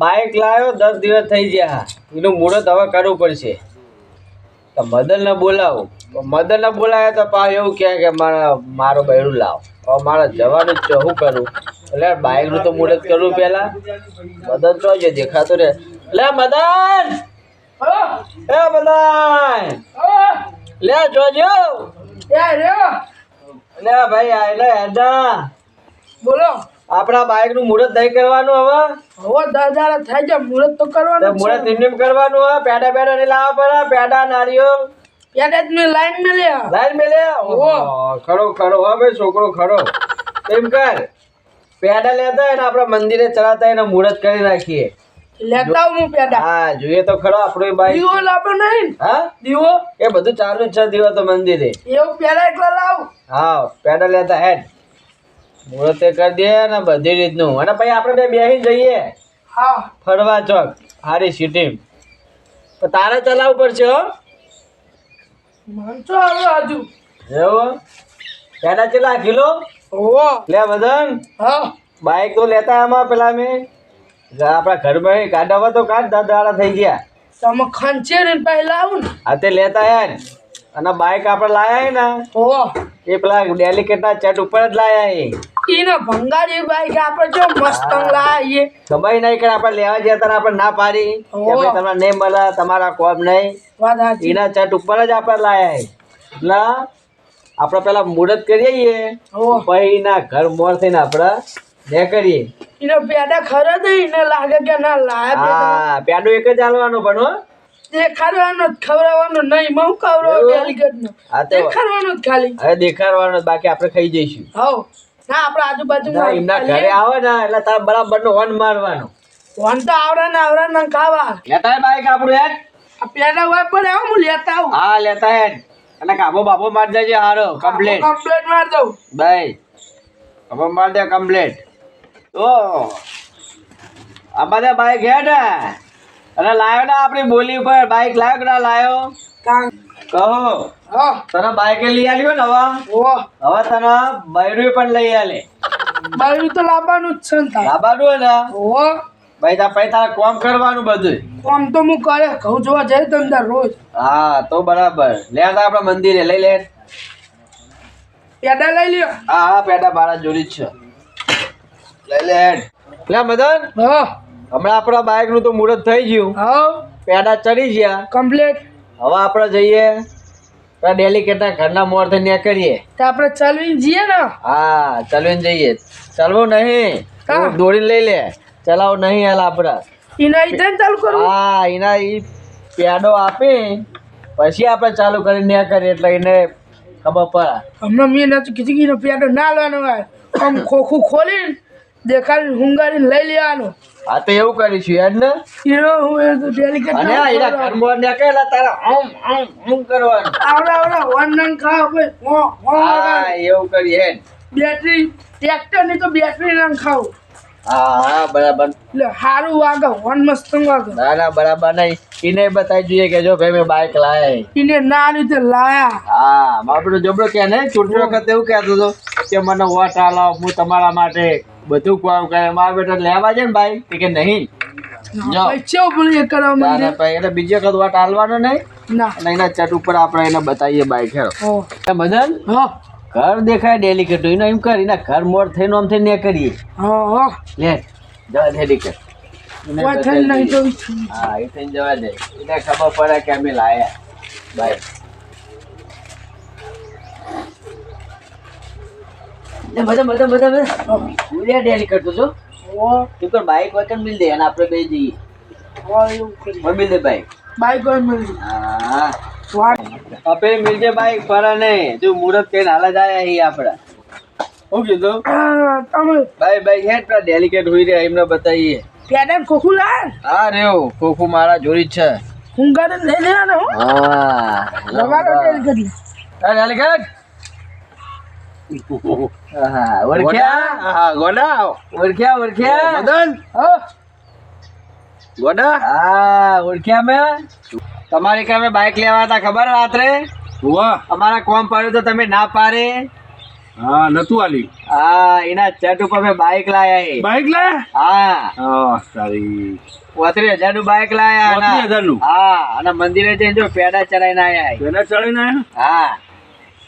Bike લાવ્યો દસ દિવસ થઈ ગયા. એનું મુહૂર્ત હવે કરવું પડશે. તો મદનને બોલાવું. મદનને બોલાવે તો પા એવું કહે કે મારા મારો બૈરું લાવ. હવે મારે જવાનું જ છે શું કરું? એટલે બાઇકનું તો મુહૂર્ત કરવું પહેલાં. મદન તો જે દેખાતો રે લે મદન! એ મદન! લે જોજો! લે ભાઈ આ લે બોલો. આપણા બાઇકનું મુહૂર્ત નહીં કરવાનું હવે? હવે દાદા થાય છે મુહૂર્ત તો કરવાનું મુહૂર્ત એમ કરવાનું હવે? પેડા પેડા ને લાવવા પડે? પેડા નારીઓ પેડા તમે લાઈનમાં લે. લાઈન મેં લે? ઓહો, ખરો ખરો. હવે છોકરો ખરો. એમ કર. પેડા લેતા હોય ને આપણા મંદિરે ચડાતા એને મુહૂર્ત કરી નાખીએ. લેતા હું પેડા. હા જોઈએ તો ખરો આપણું બાઈક દીવો લાવો નહીં હા? દીવો? એ બધું ચાલુ જ છે દીવો તો મંદિરે. એવું પેડા એકલા લાવ? હા પેડા લેતા હેડ. મુહૂર્તે કરી દે ને બધી રીતનું. અને પછી આપણે બે બેસી જઈએ. હા. ફરવા ચોક હારી સિટી તારે ચલાવવું પડશે હો. માનસો આવ્યો આજુ. એવો? પેલા ચેલા કિલો? ઓહો. લે મદન હા. બાઈક તો લેતા આમાં પેલા મેં. આપણા ઘરમાં કાઢાવા તો કાઢ દસ થઈ ગયા. તમે ખંચે ને પહેલા આવું ને. આ તે લેતા યાર અને બાઈક આપણે લાયા ને. ઓહો. એ પેલા ડેલિકેટના ચટ ઉપર જ લાયા એનો એને ભંગારી બાઈક આપણે જો મસ્ત લાવીએ. ખબર નહીં કે આપણે લેવા જતા આપણે ના પાડી. ભાઈ તમને નહીં મળે તમારા કોમ નહીં. એના ચટ ઉપર જ આપણે લાયા એટલે આપણે પેલા મુહૂર્ત કરીએ પછી ના ઘર મોર થઈને આપણે ને કરીએ એનો પેડા ખરા જ એને લાગે કે ના લાયા હા પેડો એક જ હાલવાનું પણ હો. દેખાડવાનો જ ખવડાવવાનો નહીં હું ખવડાવું એવું? ડેલિકેટ નો હા તો દેખાડવાનો જ ખાલી. હવે દેખાડવાનું બાકી આપણે ખાઈ જઈશું. હવ. ના આપણે આજુબાજુ એમના ઘરે આવે ને એટલે તારે બરાબર નો હોર્ન મારવાનો. ફોન તો આવડા ને આવડા ને ખાવા. લેતા હે બાઈક આપણું હેડ? આ હોય પણ આવો હું લેતા આવું. હા લેતા હેડ. અને કાબો બાબો માર દેજે હારો કમ્પ્લેટ કમ્પ્લેટ માર દઉં. બાય કાબો માર દે કમ્પ્લેટ તો અમારે બાઈક હેડ ને અને લાવ્યો ને આપણી બોલી ઉપર. બાઈક લાવ્યો કે ના લાવ્યો કાં કહો. તને બાઈકે લઈ આલ્યો ને હવે? હવે. તને બૈરું પણ લઈ આલે. બૈરું તો લાવવાનું જ છે ને લાવવાનું ને? ઓ ભાઈ તાર પછી તારે કોમ કરવાનું બધું કોમ તો હું કરે. ઘઉં જોવા જઈ તમે તાર રોજ. હા તો બરાબર. લે તા આપણે મંદિરે. લઈ લે. પેડા લઈ લ્યો. હા હા પેડા ભાડા જોડી જ છે. લઈ લે. લે મદન. હા. હમણાં આપણા બાઇકનું તો મુહૂર્ત થઈ ગયું. હા પેડા ચડી ગયા. કમ્પ્લેટ હવે આપણે જઈએ. પેલા ડેલિકેટના ઘરના મોર થઈને કરીએ તો આપણે ચાલવીને જઈએ ને? હા ચાલીને જઈએ. ચાલવું નહીં. દોડીને લઈ લે. ચલાવ નહીં હાલ આપણા. એના ઈ time ચાલુ કરું? હા એના ઈ પેડો આપી. પછી આપણે ચાલુ કરીને ન્યા કરીએ એટલે એને ખબર પડે. હમણાં મેં નથી કીધું કે એનો પેડો ના લેવાનો હોય. આમ ખોખું ખોલીને દેખાડીને હુંગારી લઈ લેવાનો. હા તો એવું કરીશું યાર ને? એનો હું એ તો ડેલિકેટ અને ના એના. ઘરમાં ન્યા એટલે તારે આમ આમ આમ કરવાનું. આવડા આવડા વન ખાવા ભાઈ ઓ ઓ હા એવું કરી હે બેટરી ટ્રેક્ટરની તો બેટરી નંગ ખાવું. હા હા બરાબર. એટલે સારું વાગે વન મસ્ત વાગે. ના ના બરાબર નહીં. એને બતાવી જોઈએ કે જો ભાઈ મેં બાઇક લાય એને ના રીતે લાયા. હા બાપડો જબડો કે ને? ચૂંટણી વખત એવું કહેતો હતો કે મને વોટ આલાવ હું તમારા માટે બધું કામ કરે મારા બેટા લેવા છે ને ભાઈ કે નહીં. જો. પૈસા ભૂલી કરવા માંડે? પછી એને બીજી વખત વોટ આલવાનો નહીં. ના. એના ચટ ઉપર આપણે એને બતાવીએ બાઈક ખેડો મદન હા. ઘર દેખાય ડેલિકેટ એનો એમ કરી ના ઘર મોર થઈને આમ થઈને કરીએ. હા લે જવા એ થઈને જવા દે. એને ખબર પડે કે અમે લાયા. બાઈક બધા બધા બધા બધા ઉડ્યા ડેલિકેટ તો જો તું કર બાઈક વગર મિલ દે અને આપણે બે જઈએ. હા એવું કરી ઓય મિલ દે બાઈક બાઈક હોય હા. અપે મિલ દે બાઈક ફરા નહીં તું મુહૂર્ત કઈને હાલ જ આયા અહીં આપણે શું કીધું? આ, તમે હેડ પેલા ડેલિકેટ હોય રહ્યા એમને બતાવીએ. પેડા ખોખું લાય હા રેવ ખોખું મારા જોડી જ છે. હુંગાડીને લઈ લેવાનો હો. હા. તેલ કરી હા. ડેલિકેટ હા ઓળખ્યા? ગોડા? ઓળખ્યા ઓળખ્યા? મદન? ગોડા? હા ઓળખ્યા મેં? તમારી કામે બાઇક લેવા હતા ખબર રાત્રે? અમારા કોમ પાડ્યું તો તમે ના પાડે? હા નતું આલી. હા એના ચટ ઉપર મેં બાઇક લાયા બાઇક બાઈક લે હા. હા સારી. ઓત્રી હજારનું બાઇક લાયા ઓત્રી હજારનું? હા અને મંદિરે જઈને જો પેડા ચડાઈને આયા પેડા ચડીને આયા? હા.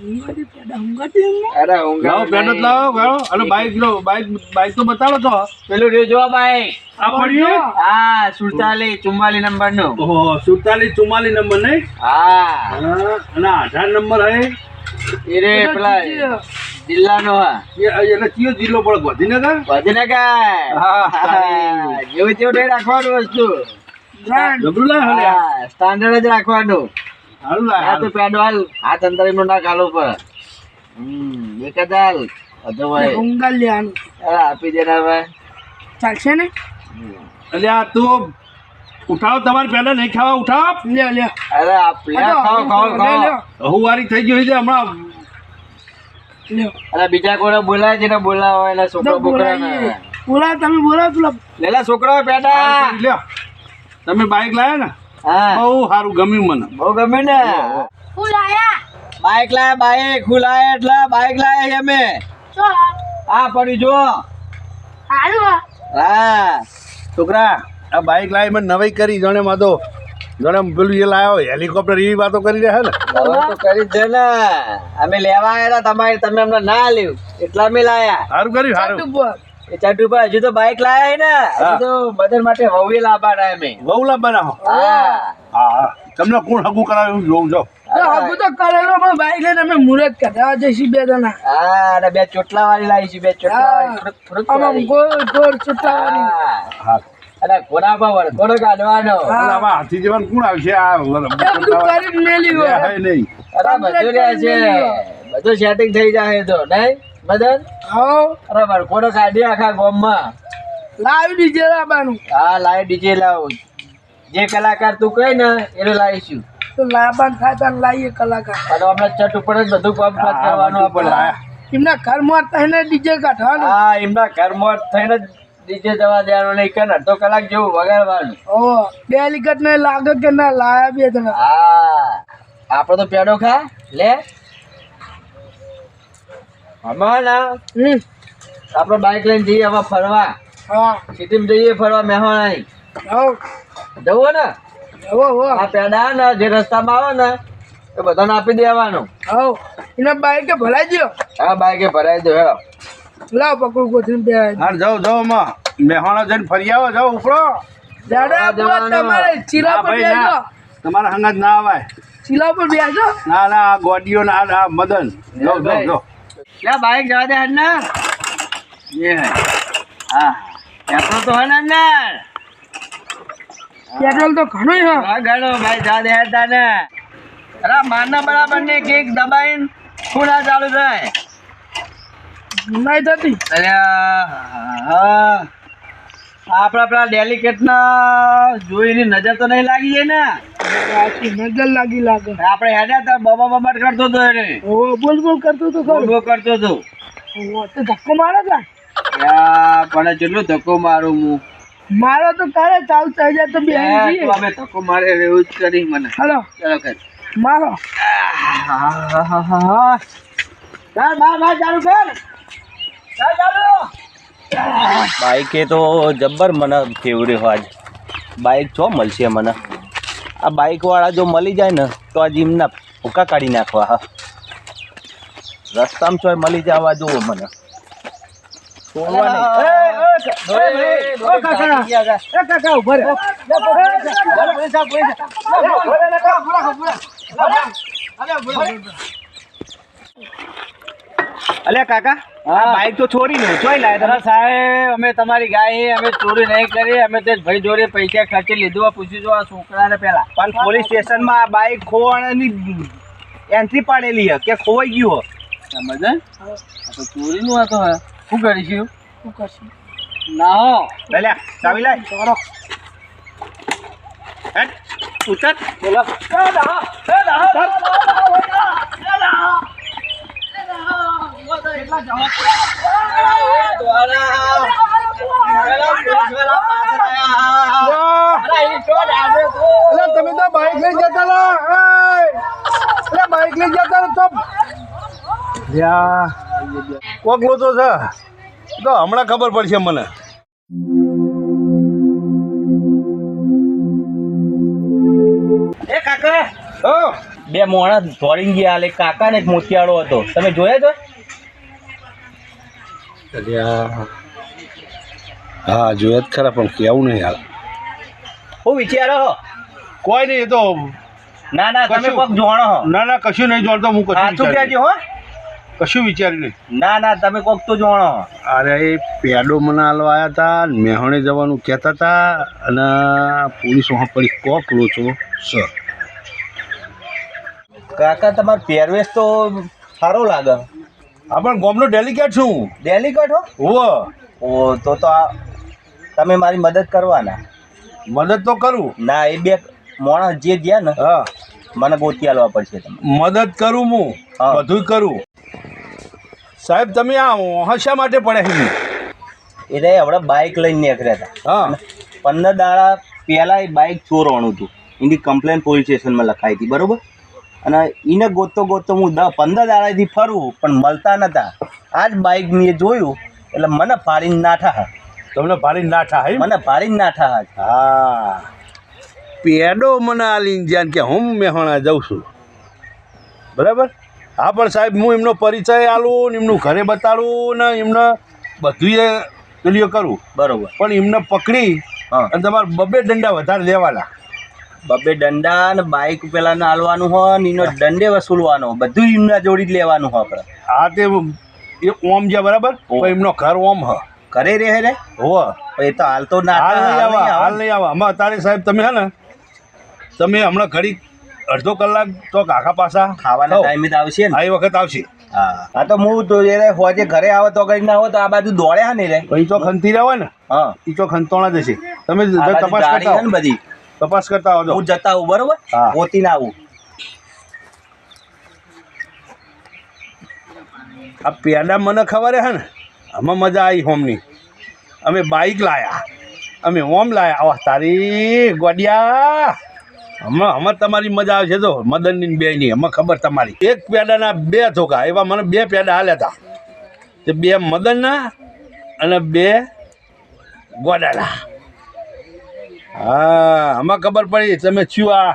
ઊંઘાડી પેડા ઊંઘાડી એમને. અરે ઊંઘ લાવો આવે પેડો જ નહીં. લાવો ગાળો અને બાઈક લો બાઈક બાઈક તો બતાવો તો. પેલું રહ્યું જો બાઈક આ પડ્યું હા સુડતાલીસ ચુમ્માલીસ નંબર નો ઓહો સુડતાલીસ ચુમ્માલીસ નંબર નહીં? હા. અને આધાર નંબર હે? એરે પેલા જિલ્લાનો હા. એટલે કયો જિલ્લો પડે? ગાંધીનગર? વધીનગર હા, જેવું તેવું રાખવાનું વસ્તુ. સ્ટાન્ડર્ડ જ રાખવાનું. આ તો. હાલ. નું ના કાલો પર હમ ભાઈ. લેવાનું. અરે આપી ચાલશે ને? તું ઉઠાવ તમારે નહીં ખાવા ઉઠાવ. અરે તો હુવારી થઈ ગઈ છે હમણાં. અરે બીજા કોને બોલાય છે ને બોલાવો એના તો બોકરા બોલાવીએ. તમે બોલાવો પેલા. લેલા છોકરાઓ પેડા. લ્યો તમે બાઈક લાયા ને? બહુ સારું ગમ્યું મને. બહુ ગમે ને? બાઈક લાયા બાઇક હું લાયા એટલે બાઈક લાયા અમે. હા પડી જો હા. છોકરા આ બાઈક લાવી મને નવાઈ કરી જાણે માં તો જાણે પેલું એ લાયો હેલિકોપ્ટર એવી વાતો કરી રહ્યા ને. તો કરી જ ને. અમે લેવા આવ્યા તમારે તમે અમને ના લેવું એટલા અમે લાયા. સારું કર્યું સારું એ હજુ તો બાઈક લાયા ને? હજુ તો બધા માટે વહુએ લાવવાના અમે લાભ બનાવો હા? તમને કોણ હગું કરાવ્યું જોઉં જો. હગું તો કરેલો પણ બાઈક લઈને અમે મુહૂર્ત કઢાવવા જઈશું બે જણા. હા અને બે ચોટલા વાળી લાવી છે બે ચોટલા વાળી. ગોળ ગોળ ચૂંટાવાની હા. હા. અને ઘોડા પર વળઘોડો કાઢવાનો હાથી જવાનું કોણ આવશે આ એ મેલી હોય. નહીં. બધું રહ્યા છે. બધું સેટિંગ થઈ જાય તો નહીં મદન હાઉ અરે વળઘોડો કાઢી આખા ગોમમાં? લાવી ડીજે લાવવાનું હા લાવી ડીજે લાવો. જે કલાકાર તું કહે ને એને લાવીશું. તો લાવવાનું થાય તો લાવીએ કલાકાર અને આપણે ચટ ઉપર જ બધું કામ હા, કરવાનું આપણે. લાયા. એમના ઘરમાં થઈને ડીજે કાઢવાનું હા એમના ઘરમાં થઈને જ ડીજે જવા દેવાનું નહીં કે અડધો કલાક જેવું વગાડવાનું. ઓ બે લીકટ ને લાગે કે ના લાયા બે જણા. હા. આપણે તો પેડો ખા. લે. હમણાં ના હમ. આપણે બાઇક લઈને જઈએ હવે ફરવા. હા. સિટીમાં જઈએ ફરવા મહેમાન હાઉ જવું ને? હો હો આ પેડા ને જે રસ્તામાં આવે ને એ બધાને આપી દેવાનું. હાઉ એને બાઈકે ભરાઈ ગયો. હા બાઈકે ભરાઈ દો હેડો. લાવ પકડ ગોઠવીને બે. હા જાઓ જાઓ માં. જઈને ફરી આવો જાઓ ઉપડો દાદા તમારે ચીલા પર બેસો તમારા હંગાત ના આવાય. ચીલા પર બેસો ના ના આ ગોડીઓ ના મદન. જાઓ જાવ જાઓ. લે બાઈક જવા દે હન્ના એ હા. પેટ્રોલ તો હન અંદર પેટ્રોલ તો ઘણું હે. હા ઘણો ભાઈ જવા દે હન્ના ને. અરે મારના બરાબર ને કેક દબાઈને ખૂણા ચાલુ થાય. નહીં થતી. અરે હા. આપણા પેલા ડેલિકેટ ના જોઈની નજર તો નહીં લાગી જાય ને. નજર લાગી લાગે. આપણે હેડ્યા તા બબા બબાટ કરતો હતો એને. ઓ બોલ બોલ કરતો તો બોલ કરતો હતો. ઓ તો ધક્કો મારે તા યા, પણ કેટલો ધક્કો મારું હું. મારો તો તારે ચાલુ થઈ જાય તો બે અમે ધક્કો મારે એવું જ કરી મને. હલો. ચાલો કર. મારો. ચાલ બાર બાર ચાલુ કર. ચાલ ચાલુ. બાઈકે તો જબ્બર મને ફેવરેટ હોય બાઈક છો મળશે મને આ બાઈકવાળા જો મળી જાય ને તો આ જીમના ભૂકા કાઢી નાખવા હા રસ્તામાં ચોય મળી જવા જુઓ મને છોડવા નહીં. ઓ કાકા એ કાકા બાઈક તો છોડી નું ચોય લાય તમે? સાહેબ અમે તમારી ગાય અમે ચોરી નહીં કરી અમે તે ભાઈ જોડે પૈસા ખર્ચી લીધું પૂછી પૂછ્યું જો આ છોકરાને પહેલા પણ પોલીસ સ્ટેશનમાં આ બાઈક ખોવાવાની એન્ટ્રી પાડેલી હે કે ખોવાઈ ગયું હે? સમજ ને? આ તો ચોરીનું આ તો શું કરીશું? શું કરશું? ના હો. લે લે ચાવી લાય. ચોરો હેટ ઉતર. બોલો. અરે તમે તો બાઈક લઈ જતા બાઈક લઈ જતા તો યા કોકલો તો છે તો હમણાં ખબર પડશે મને એ કાકા બે મોણસ દોડીને ગયા કાકા ને એક મોતિયાળો હતો. તમે જોયા છો? હા જોયા જ ખરા પણ કેવું નહીં હાલ. હું વિચારો કોઈ નહીં એ તો ના ના તમે કશું. કોક જોણો હો. ના ના કશું નહીં જોણતો હું કશું સાચું કહેજો હો? કશું વિચારી નહીં. ના ના તમે કોક તો જોણો હો. અરે એ પેડો મને હાલવા આવ્યા હતા મેહોણે જવાનું કહેતા હતા અને પોલીસ વહાં પડી કોક લોચો સર. કાકા તમારો પહેરવેશ તો સારો લાગે. હા પણ ગોમનો ડેલિકેટ છું. ડેલિકેટ હો? હોવ. ઓ તો તો આ તમે મારી મદદ કરવાના. મદદ તો કરું. ના એ બે માણસ જે ગયા ને હા. મને ગોતી આલવા પડશે તમે મદદ કરું હું. હા. બધું કરું. સાહેબ તમે આ હશા શા માટે પડ્યા છે? એ રે હમણાં બાઇક લઈને નીકળ્યા હતા. હા. પંદર દાડા પહેલાં એ બાઇક ચોરવાનું હતું. એની કમ્પ્લેન પોલીસ સ્ટેશનમાં લખાઈ હતી બરોબર? અને એને ગોતતો ગોતતો હું દસ પંદર દાડાથી ફરું પણ મળતા નહોતા જ બાઇક મેં જોયું એટલે મને ફાડીને નાઠા તમને ભારી નાઠા હા મને ફાડીને નાઠા હા. પેડો મને આલીને જ્યાં કે હું મેહોણા જાઉં છું. બરાબર? હા પણ સાહેબ હું એમનો પરિચય આલું ને એમનું ઘરે બતાડું ને એમને બધું એ પેલીઓ કરું. બરાબર. પણ એમને પકડી હા. અને તમારે બબે દંડા વધારે લેવાના. બબે દંડા ને બાઇક પેલા હાલવાનું હોય ને એનો દંડે વસૂલવાનો બધું એમના જોડી જ લેવાનું હોય આપણે. આ તે એ ઓમ છે બરાબર. એમનો ઘર ઓમ હ. ઘરે રહે રે? હો એ તો હાલ તો ના હાલ નહીં આવા હાલ નહીં આવા. આમાં અત્યારે સાહેબ તમે હે ને તમે હમણાં ઘડી અડધો કલાક તો કાકા પાસા ખાવાના. ટાઈમે તો આવશે ને. આ એ વખત આવશે. હા. તો હું તો એ હોજે ઘરે આવે તો કઈ ના હોય તો આ બાજુ દોડ્યા ને રે. પછી તો ખંતી રહ્યા ને હા. એ તો ખંતોણા જશે. તમે તપાસ કરતા ને બધી. તપાસ કરતા આવજો. હું જતા આવું બરોબર? હા. પોતીને આવું. આ પેડા મને ખબર હે ને? આમાં મજા આવી હોમની. અમે બાઈક લાયા. અમે હોમ લાયા. આવા તારી ગોડિયા. હમણાં હમણાં તમારી મજા આવશે. તો મદનની બે ની હમણાં ખબર તમારી. એક પેડાના બે ધોકા. એવા મને બે પેડા હાલ્યા હતા. તે બે મદનના અને બે ગોડાના. હા, આમાં ખબર પડી. તમે શું આ.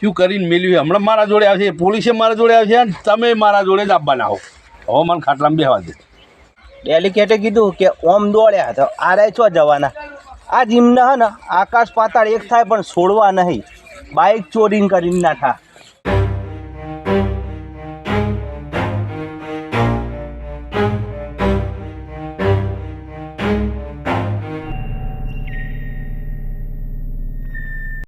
શું કરીને મેલ્યું હમણાં મારા જોડે આવશે. પોલીસે મારા જોડે આવશે અને તમે મારા જોડે જ આપવાના આવો હવે મને ખાટલામાં બેહવા દે. ડેલિકેટે કીધું કે ઓમ દોડ્યા તો આરે છો જવાના? આ જીમના હે ને, આકાશ પાતાળ એક થાય પણ છોડવા નહીં. બાઇક ચોરીને કરીને નાઠા